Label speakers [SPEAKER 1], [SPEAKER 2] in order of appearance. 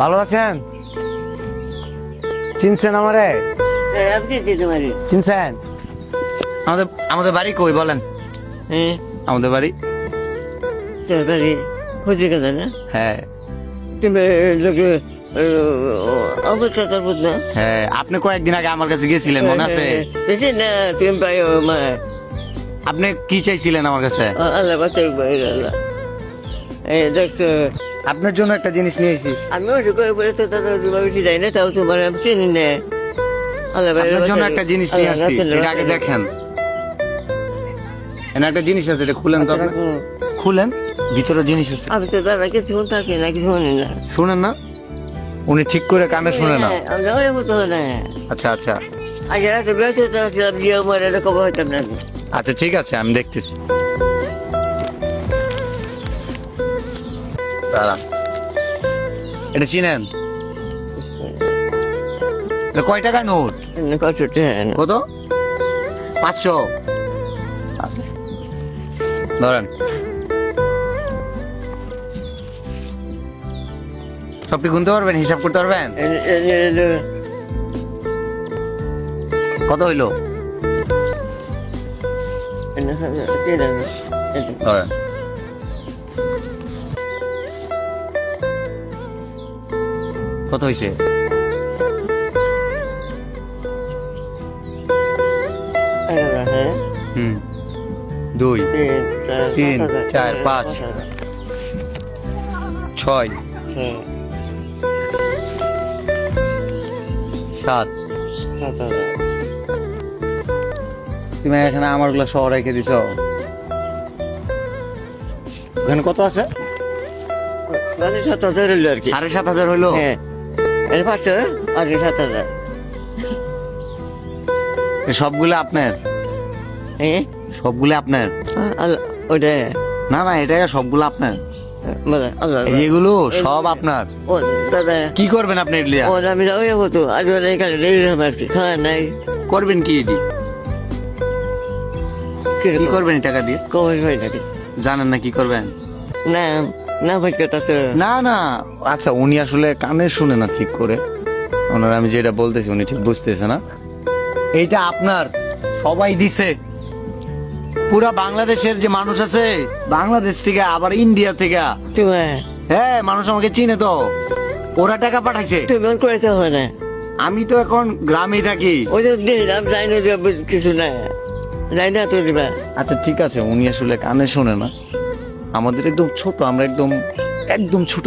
[SPEAKER 1] ভালো আছেন? চিনছেন আমারে?
[SPEAKER 2] হ্যাঁ
[SPEAKER 1] চিনছেন? আমাদের আমাদের বাড়ি কই বলেন?
[SPEAKER 2] হ্যাঁ
[SPEAKER 1] আমাদের বাড়ি?
[SPEAKER 2] তোর বাড়ি খুঁজে গেল না?
[SPEAKER 1] হ্যাঁ।
[SPEAKER 2] তুমি লোকে বুঝ না?
[SPEAKER 1] হ্যাঁ আপনি কয়েকদিন আগে আমার কাছে গিয়েছিলেন মনে আছে?
[SPEAKER 2] দেখছি না তুমি মা।
[SPEAKER 1] আপনি কি চাইছিলেন আমার কাছে?
[SPEAKER 2] আল্লাহ দেখছ
[SPEAKER 1] আপনার জন্য একটা জিনিস নিয়েছি।
[SPEAKER 2] আমি ওটা করে বলে তো তাদের বেশি যাই না তাও তোমার আমি চিনি না।
[SPEAKER 1] আপনার জন্য একটা জিনিস নিয়ে আসছি এটা আগে দেখেন। এখানে একটা জিনিস আছে এটা খুলেন তো আপনি। খুলেন ভিতরে জিনিস আছে।
[SPEAKER 2] আমি তো দাদা কিছু থাকি না কিছু শুনি না।
[SPEAKER 1] শুনেন না? উনি ঠিক করে কানে শুনে না।
[SPEAKER 2] হ্যাঁ,
[SPEAKER 1] আচ্ছা আচ্ছা। আচ্ছা ঠিক আছে আমি দেখতেছি। দাঁড়ান। এটা চিনেন? কয় টাকা নোট?
[SPEAKER 2] কত?
[SPEAKER 1] পাঁচশো। ধরেন। সবটি গুনতে পারবেন? হিসাব করতে পারবেন? কত হইল? ধরেন। কত হয়েছে হুম। দুই তিন, চার, পাঁচ। ছয় সাত তুমি এখানে আমারগুলা শহর রেখে দিছ। ওখানে কত আছে?
[SPEAKER 2] কি।
[SPEAKER 1] সাড়ে সাত হাজার হইল?
[SPEAKER 2] হ্যাঁ। এর পাঁচশো আর কি সাত হাজার
[SPEAKER 1] এ সবগুলো আপনার?
[SPEAKER 2] হ্যাঁ
[SPEAKER 1] সবগুলো আপনার?
[SPEAKER 2] ওটা
[SPEAKER 1] না না এটা সবগুলো আপনার। এগুলো সব আপনার। কি করবেন আপনি এগুলি?
[SPEAKER 2] আমি যাওয়াই হতো আজ খাওয়া নাই।
[SPEAKER 1] করবেন কি এটি? কি করবেন টাকা দিয়ে?
[SPEAKER 2] হয়
[SPEAKER 1] জানেন না কি করবেন?
[SPEAKER 2] না। না
[SPEAKER 1] না না। আচ্ছা উনি আসলে কানে শুনে না ঠিক করে। ওনার আমি যেটা বলতেছি উনি ঠিক বুঝতেছে না। এইটা আপনার সবাই দিছে। পুরা বাংলাদেশের যে মানুষ আছে বাংলাদেশ থেকে আবার ইন্ডিয়া থেকে।
[SPEAKER 2] তুমি
[SPEAKER 1] হ্যাঁ মানুষ আমাকে চিনে তো। ওরা টাকা পাঠাইছে।
[SPEAKER 2] তুমি করেতে হয় না।
[SPEAKER 1] আমি তো এখন গ্রামেই থাকি।
[SPEAKER 2] ওই যে দেখলাম যাই না কিছু না যাই না তো দিবা।
[SPEAKER 1] আচ্ছা ঠিক আছে উনি আসলে কানে শোনে না। আমাদের একদম ছোট আমরা একদম একদম ছোট